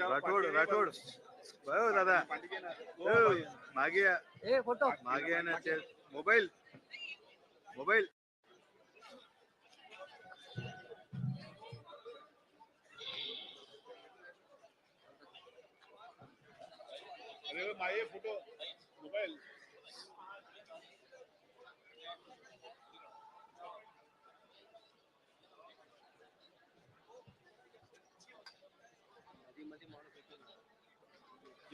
राठोड राठोड हो दादा हो मागे या ए फोटो मागे या ना मोबाईल मोबाईल अरे मागे फोटो मोबाईल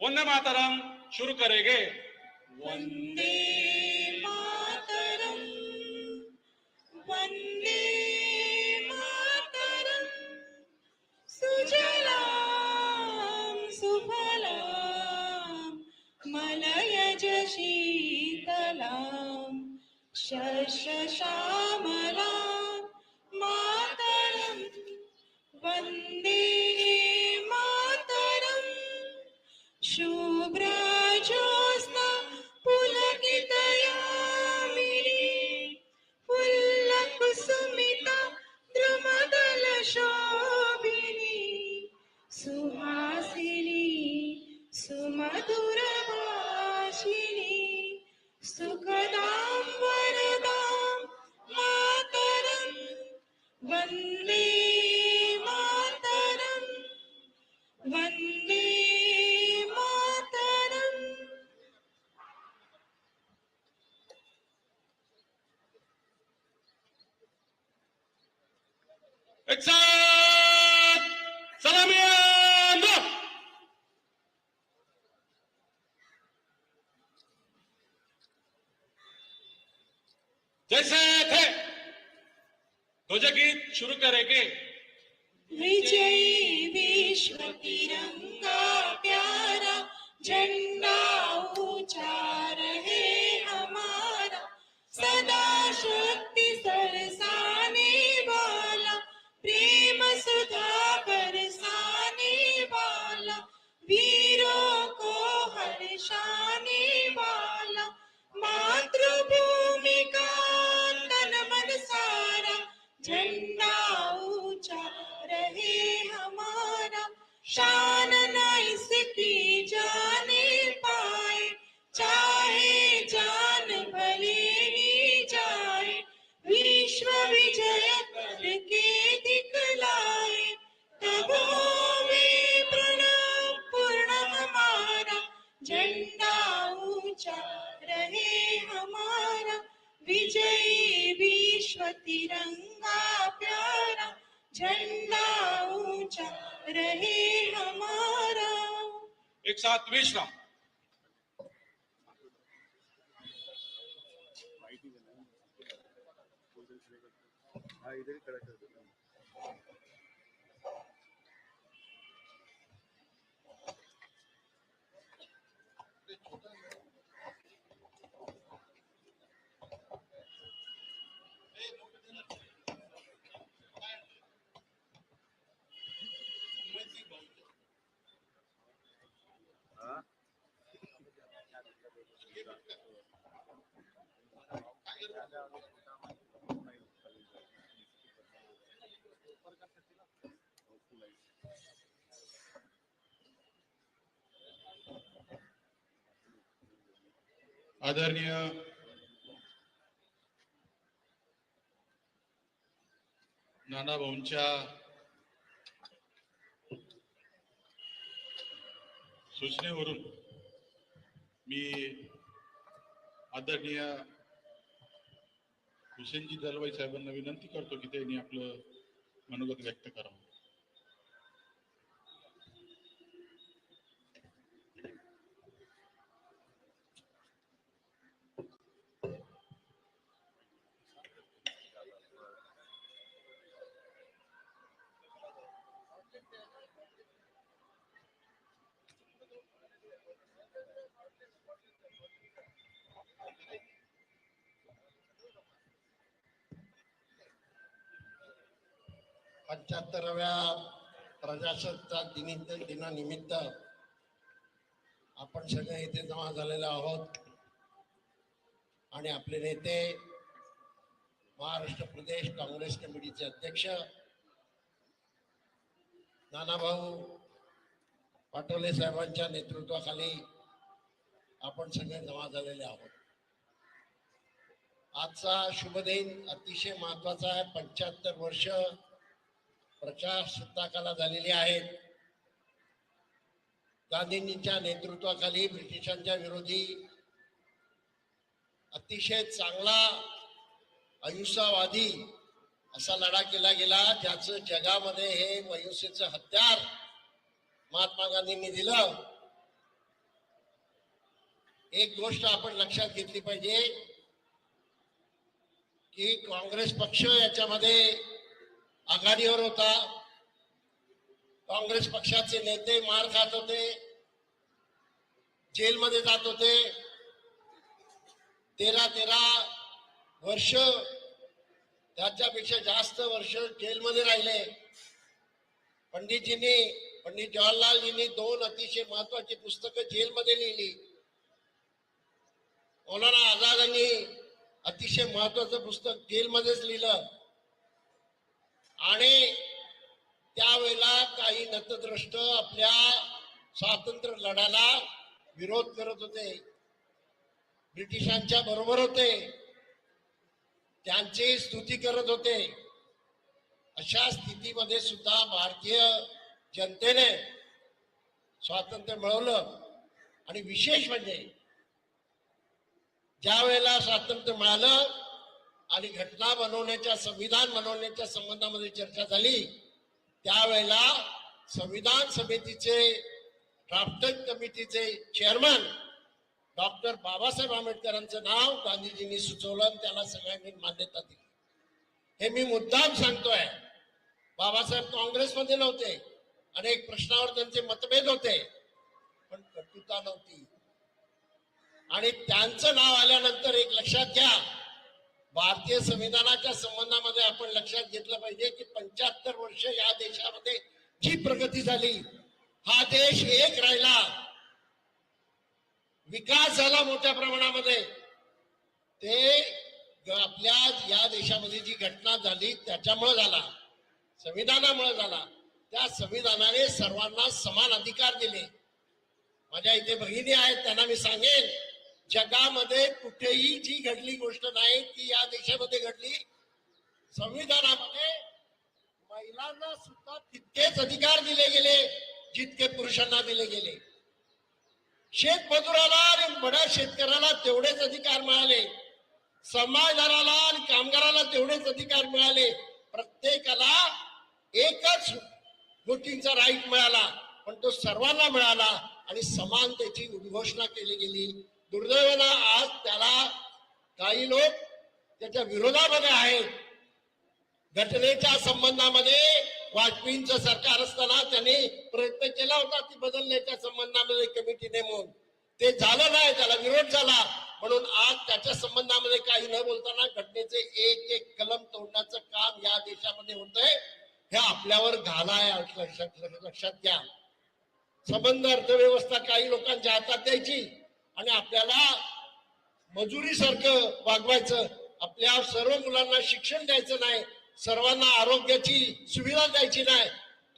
वंदे मातरम शुरू करेगे। वंदे मातरम वंदे मातरम सुजलाम सुफलाम मलयज शीतलाम शशशाम। शुरू करेंगे। आदरणीय नाना भाऊंच्या सूचनेवरून मी आदरणीय हुसेनजी दलवाई साहेबांना विनंती करतो की त्यांनी आपलं मनोगत व्यक्त करावं. पंच्याहत्तराव्या प्रजासत्ताक दिनी दिनानिमित्त आपण सगळे इथे जमा झालेलो आहोत. आणि आपले नेते महाराष्ट्र प्रदेश काँग्रेस कमिटीचे अध्यक्ष नानाभाऊ पाटोले साहेबांच्या नेतृत्वाखाली आपण सगळे जमा झालेले आहोत. आजचा शुभ दिन अतिशय महत्त्वाचा आहे. पंच्याहत्तर वर्ष प्रजासत्ताकाला झालेली आहेत. गांधींच्या नेतृत्वाखाली ब्रिटिशांच्या विरोधी अतिशय चांगला अहिंसावादी असा लढा केला गेला ज्याचं जगामध्ये हे अहिंसेचं हत्यार महात्मा गांधींनी दिलं. एक गोष्ट आपण लक्षात घेतली पाहिजे की काँग्रेस पक्ष याच्यामध्ये आघाडीवर होता. काँग्रेस पक्षाचे नेते मार खात होते. जेलमध्ये जात होते. तेरा तेरा वर्ष त्याच्यापेक्षा जास्त वर्ष जेलमध्ये राहिले. पंडितजींनी पंडित जवाहरलालजींनी दोन अतिशय महत्वाची पुस्तकं जेलमध्ये लिहिली. मौलाना आझादांनी अतिशय महत्वाचं पुस्तक जेलमध्येच लिहिलं. आणि त्यावेळेला काही नतद्रष्ट आपल्या स्वातंत्र्य लढ्याला विरोध करत होते. ब्रिटिशांच्या बरोबर होते. त्यांची स्तुती करत होते. अशा स्थितीमध्ये सुद्धा भारतीय जनतेने स्वातंत्र्य मिळवलं. आणि विशेष म्हणजे ज्या वेळेला स्वातंत्र्य मिळालं आणि घटना बनवण्याच्या संविधान बनवण्याच्या संबंधामध्ये चर्चा झाली. त्यावेळेला संविधान समितीचे drafting committee chairman doctor Babasaheb आंबेडकरांचं नाव गांधीजींनी सुचवलं आणि त्याला सगळ्यांनी मान्यता दिली. हे मी मुद्दाम सांगतोय. बाबासाहेब काँग्रेसमध्ये नव्हते. अनेक प्रश्नावर त्यांचे मतभेद होते पण कटुता नव्हती. आणि त्यांचं नाव आल्यानंतर एक लक्षात घ्या भारतीय संविधानाच्या संबंधामध्ये आपण लक्षात घेतलं पाहिजे की पंच्याहत्तर वर्ष या देशामध्ये जी प्रगती झाली हा देश एक राहिला. विकास झाला मोठ्या प्रमाणामध्ये. ते आपल्या या देशामध्ये जी घटना झाली त्याच्यामुळे झाला. संविधानामुळे झाला. त्या संविधानाने सर्वांना समान अधिकार दिले. माझ्या इथे भगिनी आहेत त्यांना मी सांगेन जगामध्ये कुठेही जी घडली गोष्ट नाही ती या देशामध्ये घडली. संविधानामध्ये महिलांना सुद्धा तितकेच अधिकार दिले गेले जितके पुरुषांना दिले गेले. शेतमजुराला आणि बड्या शेतकऱ्याला तेवढेच अधिकार मिळाले. समाजदाराला आणि कामगाराला तेवढेच अधिकार मिळाले. प्रत्येकाला एकच गोष्टींचा राईट मिळाला पण तो सर्वांना मिळाला आणि समानतेची उद्घोषणा केली गेली. दुर्दैवाला आज त्याला काही लोक त्याच्या विरोधामध्ये आहेत. घटनेच्या संबंधामध्ये वाजपेयींच सरकार असताना त्यांनी प्रयत्न केला होता ती बदलण्याच्या संबंधामध्ये कमिटी नेमून. ते झालं नाही त्याला विरोध झाला. म्हणून आज त्याच्या संबंधामध्ये काही न बोलताना घटनेचे एक एक कलम तोडण्याचं काम या देशामध्ये होतंय. हे आपल्यावर घाला आहे लक्षात लक्षात घ्या. संबंध अर्थव्यवस्था काही लोकांच्या हातात द्यायची. आणि आपल्याला मजुरी सारखं वागवायचं आपल्या सर्व मुलांना शिक्षण द्यायचं नाही सर्वांना आरोग्याची सुविधा द्यायची नाही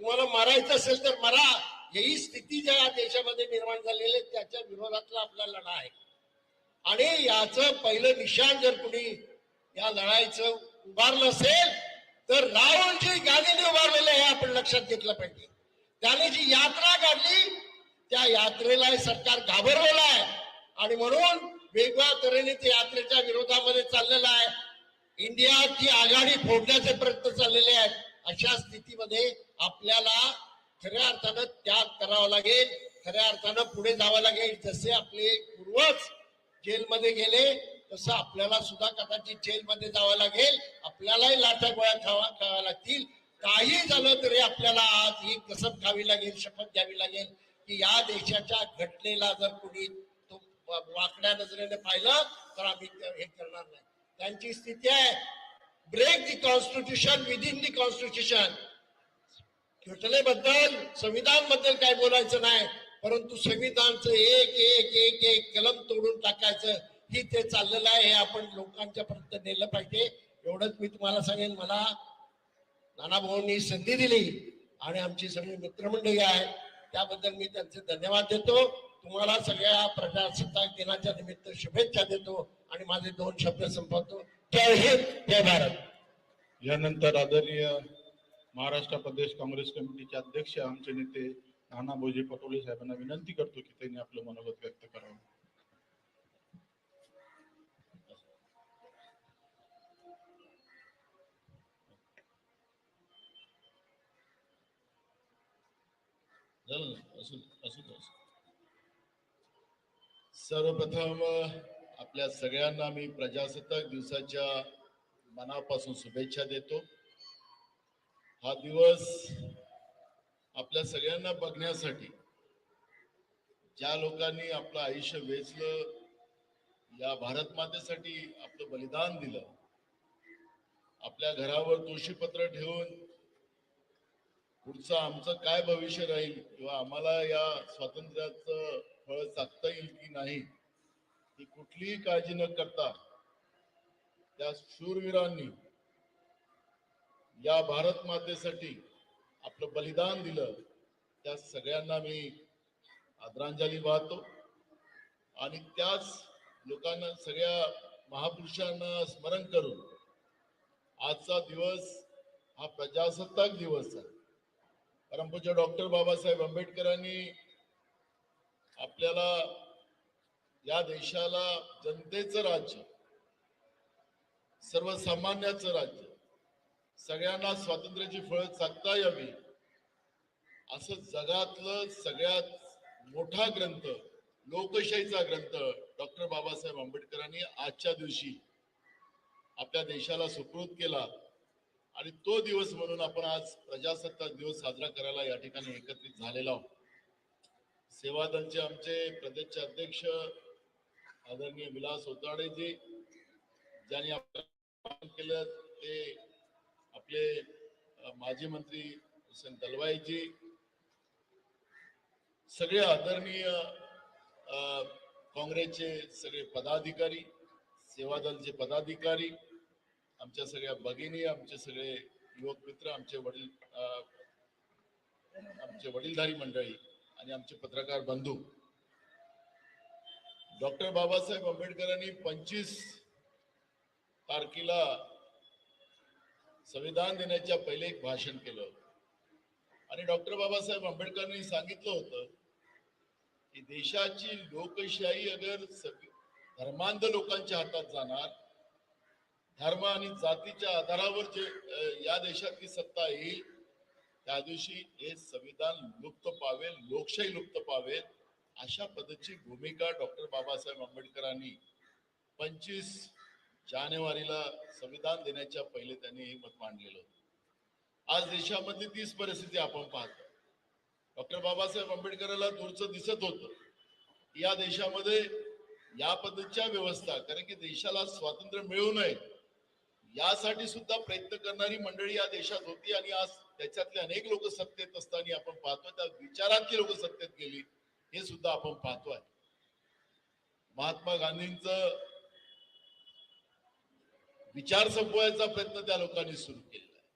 तुम्हाला मरायचं असेल तर मरा. ही स्थिती ज्या देशामध्ये निर्माण झालेली आहे त्याच्या विरोधातला आपला लढा आहे. आणि याचं पहिलं निशाण जर कुणी या लढाईचं उभारलं असेल तर रावणजी गांधीने उभारलेलं आहे आपण लक्षात घेतलं पाहिजे. त्याने जी यात्रा काढली त्या यात्रेला सरकार घाबरलेलं आहे. आणि म्हणून वेगळ्या तऱ्हेने ते यात्रेच्या विरोधामध्ये चाललेलं आहे. इंडियाची आघाडी फोडण्याचे प्रयत्न चाललेले आहेत. अशा स्थितीमध्ये आपल्याला खऱ्या अर्थानं त्याग करावा लागेल. खऱ्या अर्थानं पुढे जावं लागेल. जसे आपले पूर्वज जेलमध्ये गेले तसं आपल्याला सुद्धा कदाचित जेलमध्ये जावं लागेल. आपल्यालाही लाटा गोळ्या खावा खाव्या लागतील. काही झालं तरी आपल्याला आज ही कसब खावी लागेल शपथ घ्यावी लागेल की या देशाच्या घटनेला जर कोणी वाकड्या नजरेने पाहिलं तर आम्ही हे करणार नाही. त्यांची स्थिती आहे break the constitution within the constitution घटनेबद्दल संविधानबद्दल काय बोलायचं नाही परंतु संविधानचं एक एक एक एक कलम तोडून टाकायचं ही ते चाललेलं आहे हे आपण लोकांच्या पर्यंत नेलं पाहिजे. एवढंच मी तुम्हाला सांगेन मला नाना भाऊंनी संधी दिली आणि आमची सगळी मित्रमंडळी आहे त्याबद्दल मी त्यांचे धन्यवाद देतो. तुम्हाला सगळ्या प्रजासत्ताक दिनाच्या निमित्त शुभेच्छा देतो आणि माझे दोन शब्द संपवतो. जय हिंद जय भारत. यानंतर आदरणीय महाराष्ट्र प्रदेश काँग्रेस कमिटीचे अध्यक्ष आमचे नेते नाना भोजी पटोले साहेबांना विनंती करतो की त्यांनी आपलं मनोगत व्यक्त करावं. झालं असू असू. सर्वप्रथम आपल्या सगळ्यांना मी प्रजासत्ताक दिवसाच्या मनापासून शुभेच्छा देतो. हा दिवस आपल्या सगळ्यांना बघण्यासाठी ज्या लोकांनी आपलं आयुष्य वेचलं या भारत मातेसाठी आपलं बलिदान दिलं आपल्या घरावर दोषीपत्र ठेवून पुढचं आमचं काय भविष्य राहील किंवा आम्हाला या स्वातंत्र्याचं फळ साधता येईल की नाही ही कुठलीही काळजी न करता त्या शूरवीरांनी या भारत मातेसाठी आपलं बलिदान दिलं. त्या सगळ्यांना मी आदरांजली वाहतो. आणि त्याच लोकांना सगळ्या महापुरुषांना स्मरण करून आजचा दिवस हा प्रजासत्ताक दिवस आहे. परमपूज्य डॉक्टर बाबासाहेब आंबेडकरांनी आपल्याला या देशाला जनतेचं राज्य सर्वसामान्याचं राज्य सगळ्यांना स्वातंत्र्याची फळं चाकता यावी असं जगातलं सगळ्यात मोठा ग्रंथ लोकशाहीचा ग्रंथ डॉक्टर बाबासाहेब आंबेडकरांनी आजच्या दिवशी आपल्या देशाला सुपूर्द केला. आणि तो दिवस म्हणून आपण आज प्रजासत्ताक दिवस साजरा करायला या ठिकाणी एकत्रित झालेला आहोत. सेवा दलचे आमचे प्रदेशचे अध्यक्ष आदरणीय विलास होताडेजी ज्यांनी आपलं काम केलं ते आपले माजी मंत्री हुसेन दलवाईजी सगळे आदरणीय काँग्रेसचे सगळे पदाधिकारी सेवा दलचे पदाधिकारी आमच्या सगळ्या भगिनी आमचे सगळे युवक मित्र आमचे वडील आमचे वडीलधारी मंडळी आणि आमचे पत्रकार बंधू. डॉक्टर बाबासाहेब आंबेडकरांनी पंचवीस तारखेला संविधान दिनाच्या पहिले एक भाषण केलं होतं. आणि डॉक्टर बाबासाहेब आंबेडकरांनी सांगितलं होतं की देशाची लोकशाही अगर धर्मांध लोकांच्या हातात जाणार धर्म आणि जातीच्या आधारावर जे या देशातली सत्ता येईल त्या दिवशी हे संविधान लुप्त पावेल लोकशाही लुप्त पावेल अशा पद्धतीची भूमिका डॉक्टर बाबासाहेब आंबेडकरांनी पंचवीस जानेवारीला संविधान देण्याच्या पहिले त्यांनी हे मत मांडलेलं होतं. आज देशामध्ये तीच परिस्थिती आपण पाहतो. डॉक्टर बाबासाहेब आंबेडकरांना दूरचं दिसत होतं. या देशामध्ये या पद्धतीच्या व्यवस्था कारण की देशाला स्वातंत्र्य मिळू नये यासाठी सुद्धा प्रयत्न करणारी मंडळी या देशात होती आणि आज त्याच्यातले अनेक लोक सत्तेत असताना आपण पाहतो त्या विचारातली लोक सत्तेत गेली हे सुद्धा आपण पाहतोय. महात्मा गांधींच विचार संपवायचा प्रयत्न त्या लोकांनी सुरू केलेला आहे.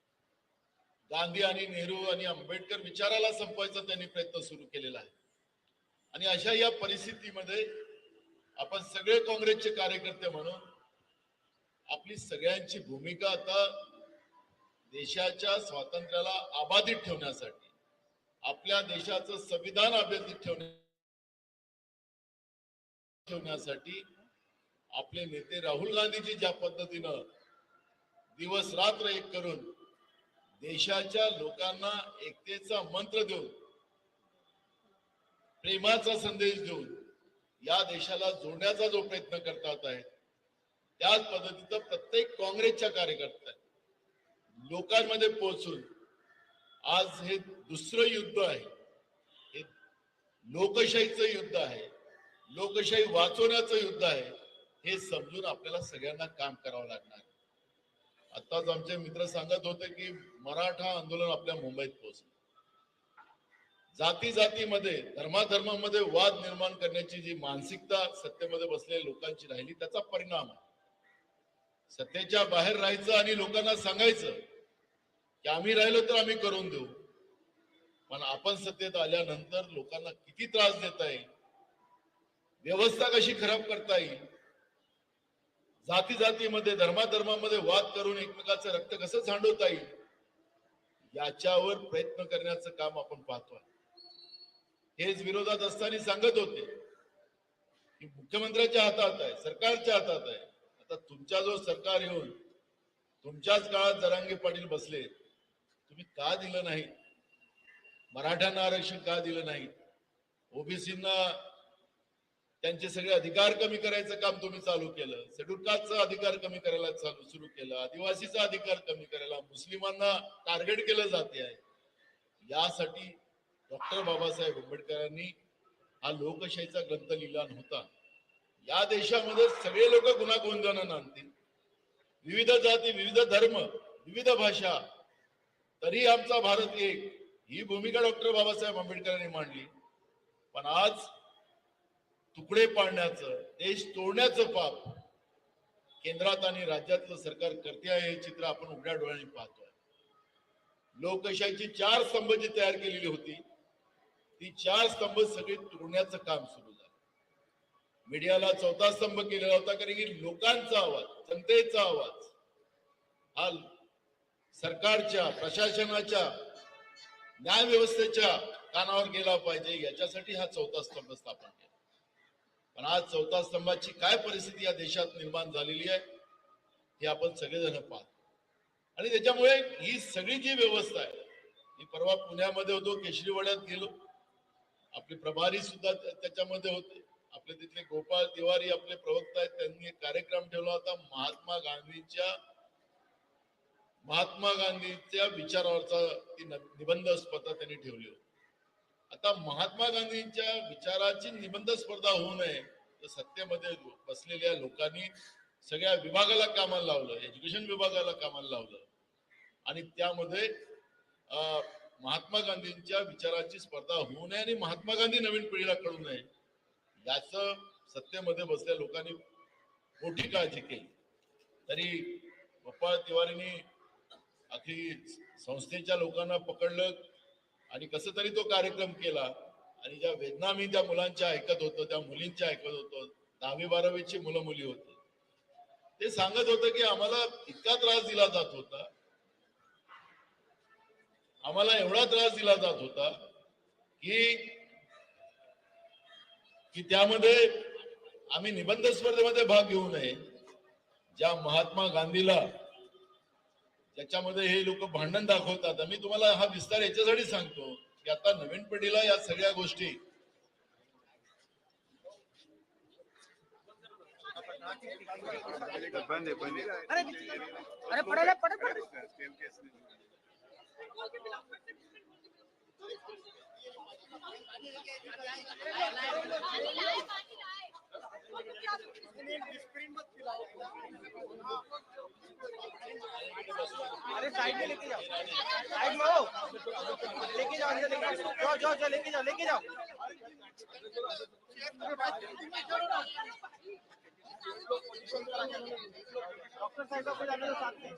गांधी आणि नेहरू आणि आंबेडकर विचाराला संपवायचा त्यांनी प्रयत्न सुरू केलेला आहे. आणि अशा या परिस्थितीमध्ये आपण सगळे काँग्रेसचे कार्यकर्ते म्हणून आपली सगळ्यांची भूमिका आता देशाच्या स्वातंत्र्याला अबाधित ठेवण्यासाठी आपल्या देशाचं संविधान अबाधित ठेवण्या ठेवण्यासाठी आपले नेते राहुल गांधीजी ज्या पद्धतीनं दिवस रात्र एक करून देशाच्या लोकांना एकतेचा मंत्र देऊन प्रेमाचा संदेश देऊन या देशाला जोडण्याचा जो प्रयत्न करतात आहेत त्याच पद्धतीचं प्रत्येक काँग्रेसच्या कार्यकर्त्या लोकांमध्ये पोहोचून आज हे दुसरं युद्ध आहे. हे लोकशाहीचं युद्ध आहे. लोकशाही वाचवण्याचं युद्ध आहे. हे समजून आपल्याला सगळ्यांना काम करावं लागणार आताच आमचे मित्र सांगत होते की मराठा आंदोलन आपल्या मुंबईत पोहोचलं. जाती जातीमध्ये धर्माधर्मामध्ये वाद निर्माण करण्याची जी मानसिकता सत्तेमध्ये बसलेल्या लोकांची राहिली त्याचा परिणाम आहे. सत्तेच्या बाहेर राहायचं आणि लोकांना सांगायचं की आम्ही राहिलो तर आम्ही करून देऊ. पण आपण सत्तेत आल्यानंतर लोकांना किती त्रास देता येईल? व्यवस्था कशी खराब करता येईल? जाती जातीमध्ये धर्माधर्मामध्ये वाद करून एकमेकाचं रक्त कसं सांडवता येईल? याच्यावर प्रयत्न करण्याचं काम आपण पाहतोय. हेच विरोधात असताना सांगत होते की मुख्यमंत्र्याच्या हातात आहे सरकारच्या हातात आहे. आता तुमचा जो सरकार येऊन तुमच्याच काळात जरांगे पाटील बसले तुम्ही का दिलं नाही? मराठ्यांना आरक्षण का दिलं नाही? ओबीसींना त्यांचे सगळे अधिकार कमी करायचं काम तुम्ही चालू केलं शेड्यूल कास्टचा अधिकार कमी करायला चालू सुरू केलं आदिवासीचा अधिकार कमी करायला मुस्लिमांना टार्गेट केलं जाते आहे. यासाठी डॉक्टर बाबासाहेब आंबेडकरांनी हा लोकशाहीचा ग्रंथ लिहिला नव्हता. या देशामध्ये सगळे लोक गुन्हा गोंधळानं आणतील. विविध जाती विविध धर्म विविध भाषा. तरी आमचा भारत एक. ही भूमिका डॉक्टर बाबासाहेब आंबेडकरांनी मांडली. पण आज तुकडे पाडण्याचं देश तोडण्याचं पाप केंद्रात आणि राज्यातलं सरकार करते आहे हे चित्र आपण उघड्या डोळ्यांनी पाहतोय. लोकशाहीची चार स्तंभ जी तयार केलेली होती ती चार स्तंभ सगळी तोडण्याचं काम सुरू. मीडियाला चौथा स्तंभ केलेला होता कारण की लोकांचा आवाज जनतेचा आवाज हा सरकारच्या प्रशासनाच्या न्याय व्यवस्थेच्या कानावर गेला पाहिजे. याच्यासाठी हा चौथा स्तंभ स्थापन केला. पण आज चौथा स्तंभाची काय परिस्थिती या देशात निर्माण झालेली आहे हे आपण सगळेजण पाहतो. आणि त्याच्यामुळे ही सगळी जी व्यवस्था आहे मी परवा पुण्यामध्ये होतो केशरीवाड्यात गेलो. आपले प्रभारी सुद्धा त्याच्यामध्ये होते. आपले तिथले गोपाळ तिवारी आपले प्रवक्ता आहेत त्यांनी एक कार्यक्रम ठेवला होता महात्मा गांधीच्या महात्मा गांधीच्या विचारावरचा ती निबंध स्पर्धा त्यांनी ठेवली होती. आता महात्मा गांधींच्या विचाराची निबंध स्पर्धा होऊ नये तर सत्तेमध्ये बसलेल्या लोकांनी सगळ्या विभागाला कामाला लावलं एज्युकेशन विभागाला कामाला लावलं. आणि त्यामध्ये महात्मा गांधींच्या विचाराची स्पर्धा होऊ नये आणि महात्मा गांधी नवीन पिढीला कळू नये. याच सत्तेमध्ये बसल्या लोकांनी मोठी काळजी केली. तरी गोपाळ तिवारींनी अखिल संस्थेच्या लोकांना पकडलं आणि कस तरी तो कार्यक्रम केला. आणि ज्या वेदना मी त्या मुलांच्या ऐकत होतो त्या मुलींच्या ऐकत होतो दहावी बारावीची मुलं मुली होती. ते सांगत होतं की आम्हाला इतका त्रास दिला जात होता. आम्हाला एवढा त्रास दिला जात होता की की त्यामध्ये आम्ही निबंध स्पर्धेमध्ये भाग घेऊ नये. ज्या महात्मा गांधीला ज्याच्यामध्ये हे लोक भांडण दाखवतात मी तुम्हाला हा विस्तार याच्यासाठी सांगतो की आता नवीन पिढीला या सगळ्या गोष्टी अरे अरे साइड में लेके जाओ। साइड में हो लेके जाओ अंदर लेके जाओ। जाओ जाओ लेके जाओ लेके जाओ। डॉक्टर साहब को जाने दो साथ में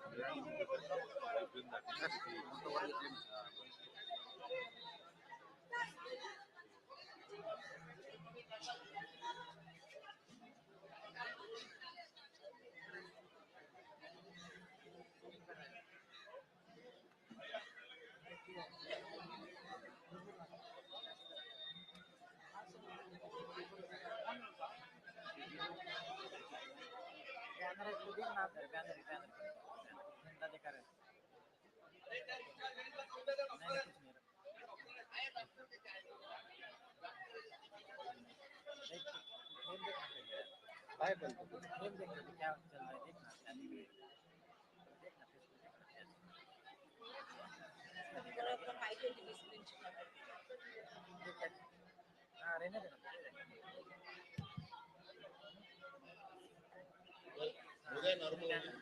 उद्या नॉर्मल प्रश्न आहे की झालं नॉर्मल झालं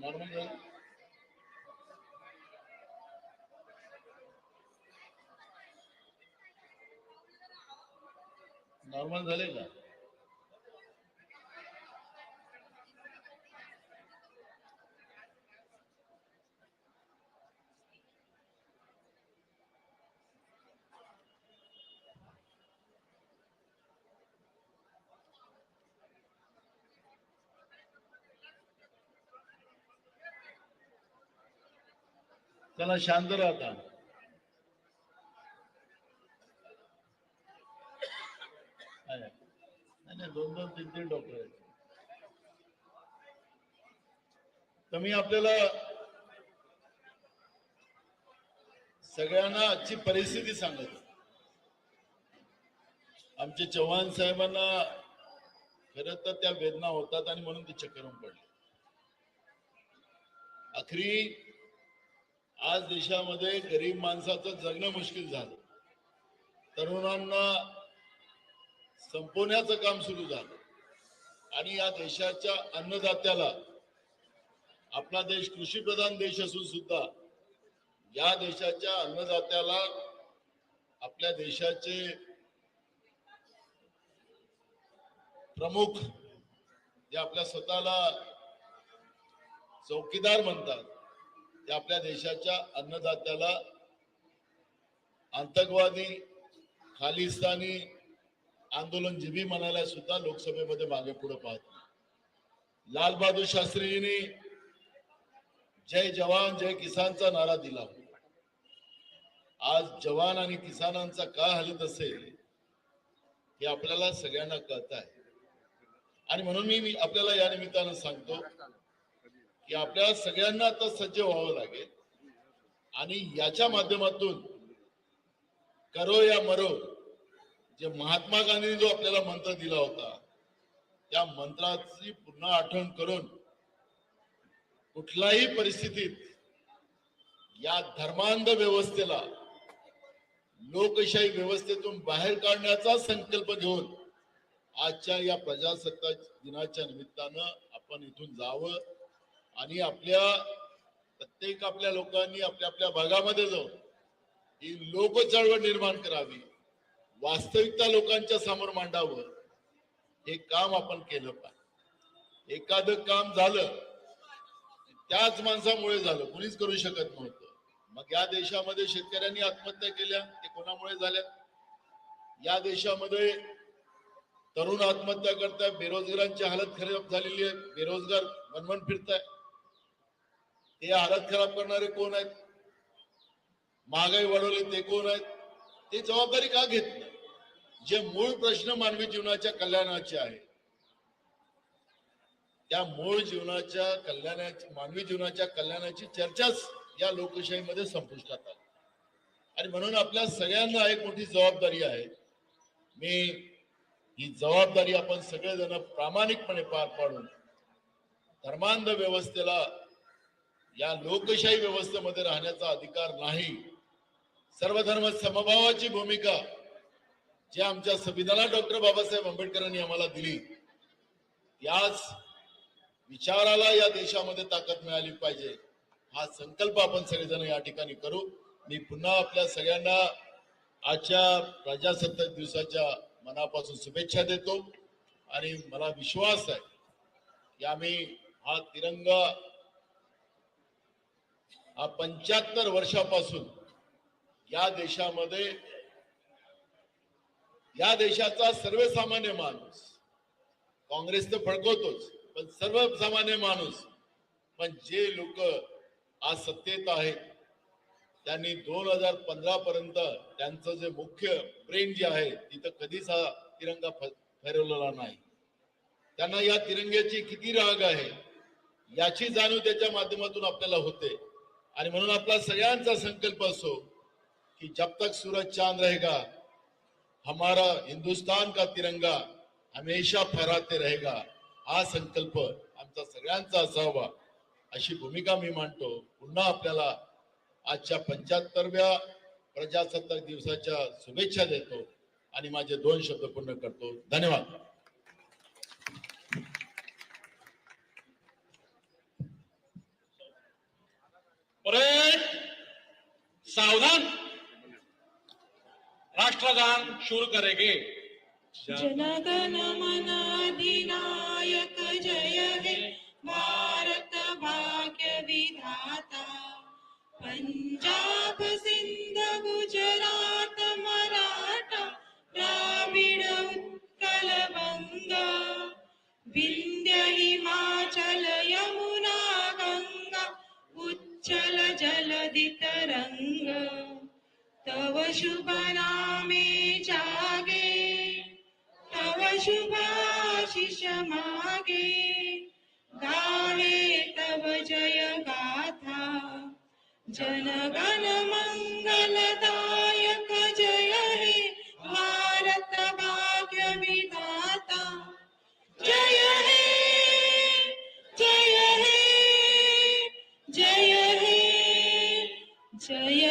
नॉर्मल झाले का? चला शांत राहता आहे. नाही नाही, दोन दोन तीन तीन डॉक्टर आहेत तर मी आपल्याला सगळ्यांना आजची परिस्थिती सांगत. आमचे चव्हाण साहेबांना खरं तर त्या वेदना होतात आणि म्हणून ते चक्करून पडले. आखरी आज देशामध्ये गरीब माणसाचं जगणं मुश्किल झालं. तरुणांना संपवण्याचं काम सुरू झालं. आणि या देशाच्या अन्नदात्याला आपला देश कृषी प्रधान देश असून सुद्धा या देशाच्या अन्नदात्याला आपल्या देशाचे प्रमुख जे आपल्या स्वतःला चौकीदार म्हणतात ते आपल्या देशाच्या अन्नदात्याला आतंकवादी खालिस्तानी आंदोलनजीवी म्हणायला सुद्धा लोकसभेमध्ये मागे पुढे पाहत लाल बहादूर शास्त्रीजींनी जय जवान जय किसानचा नारा दिला. आज जवान आणि किसानांचा का हलत असेल हे आपल्याला सगळ्यांना कळत आहे. आणि म्हणून मी मी आपल्याला या निमित्तानं सांगतो की आपल्या सगळ्यांना आता सज्ज व्हावं लागेल. आणि याच्या माध्यमातून करो या मरो जे महात्मा गांधींनी जो आपल्याला मंत्र दिला होता त्या मंत्राची पुन्हा आठवण करून कुठल्याही परिस्थितीत या धर्मांध व्यवस्थेला लोकशाही व्यवस्थेतून बाहेर काढण्याचा संकल्प घेऊन आजच्या या प्रजासत्ताक दिनाच्या निमित्तानं आपण इथून जावं आणि आपल्या प्रत्येक आपल्या लोकांनी आपल्या आपल्या भागामध्ये जाऊन ही लोक चळवळ निर्माण करावी वास्तविकता लोकांच्या समोर मांडावं हे काम आपण केलं पाहिजे. एखादं काम झालं त्याच माणसामुळे झालं. कुणीच करू शकत नव्हतं. मग या देशामध्ये शेतकऱ्यांनी आत्महत्या केल्या ते कोणामुळे झाल्या? या देशामध्ये तरुण आत्महत्या करताय बेरोजगारांची हालत खराब झालेली आहे. बेरोजगार मनमन फिरताय. ते हालत खराब करणारे कोण आहेत? महागाई वाढवली ते कोण आहेत? ते जबाबदारी का घेत नाही? जे मूळ प्रश्न मानवी जीवनाच्या कल्याणाचे आहेत त्या मूळ जीवनाच्या कल्याणाची मानवी जीवनाच्या कल्याणाची चर्चाच या लोकशाहीमध्ये संपुष्टात आली. आणि म्हणून आपल्या सगळ्यांना एक मोठी जबाबदारी आहे. मी ही जबाबदारी आपण सगळेजण प्रामाणिकपणे पार पाडून धर्मांध व्यवस्थेला या लोकशाही व्यवस्थेमध्ये राहण्याचा अधिकार नाही सर्वधर्म समभावाची भूमिका जी आमच्या संविधानात डॉक्टर बाबासाहेब आंबेडकरांनी आम्हाला दिली याच विचाराला या देशामध्ये ताकद मिळाली पाहिजे हा संकल्प आपण सगळेजण या ठिकाणी करू. मी पुन्हा आपल्या सगळ्यांना आजच्या प्रजासत्ताक दिवसाच्या मनापासून शुभेच्छा देतो. आणि मला विश्वास आहे की आम्ही हा तिरंगा हा पंच्याहत्तर वर्षापासून या देशामध्ये या देशाचा सर्वसामान्य माणूस काँग्रेस तर फडकवतोच पण सर्वसामान्य माणूस पण जे लोक आज सत्तेत आहेत त्यांनी दोन हजार पंधरा पर्यंत त्यांचं जे मुख्य ब्रेन जे आहे तिथं कधीच हा तिरंगा फ- नाही. त्यांना या तिरंग्याची किती राग आहे याची जाणीव त्याच्या माध्यमातून आपल्याला होते. आणि म्हणून आपला सगळ्यांचा संकल्प असो कि जब तक सूरज चांद रहेगा हमारा हिंदुस्तान का तिरंगा हमेशा फहराते रहेगा. हा संकल्प आमचा सगळ्यांचा असावा अशी भूमिका मी मांडतो. पुन्हा आपल्याला आजच्या पंच्याहत्तरव्या प्रजासत्ताक दिवसाच्या शुभेच्छा देतो आणि माझे दोन शब्द पूर्ण करतो. धन्यवाद. सावधान. राष्ट्रगान शूर करेगे. जनगण मन जय हे भारत भाग्य विधाता। पंजाब सिंध गुजरात मराठा द्राविड उत्कल बंग। विंध्य हिमाचल यमुना गंगा उच्चल जलधि तरंग तव शुभ नामे जागे। शुभ शिष मागे. गावे तव जय गाथा. जनगण मंगलदायक जय हे भारत भाग्य विधाता. जय हे जय हे जय हे जय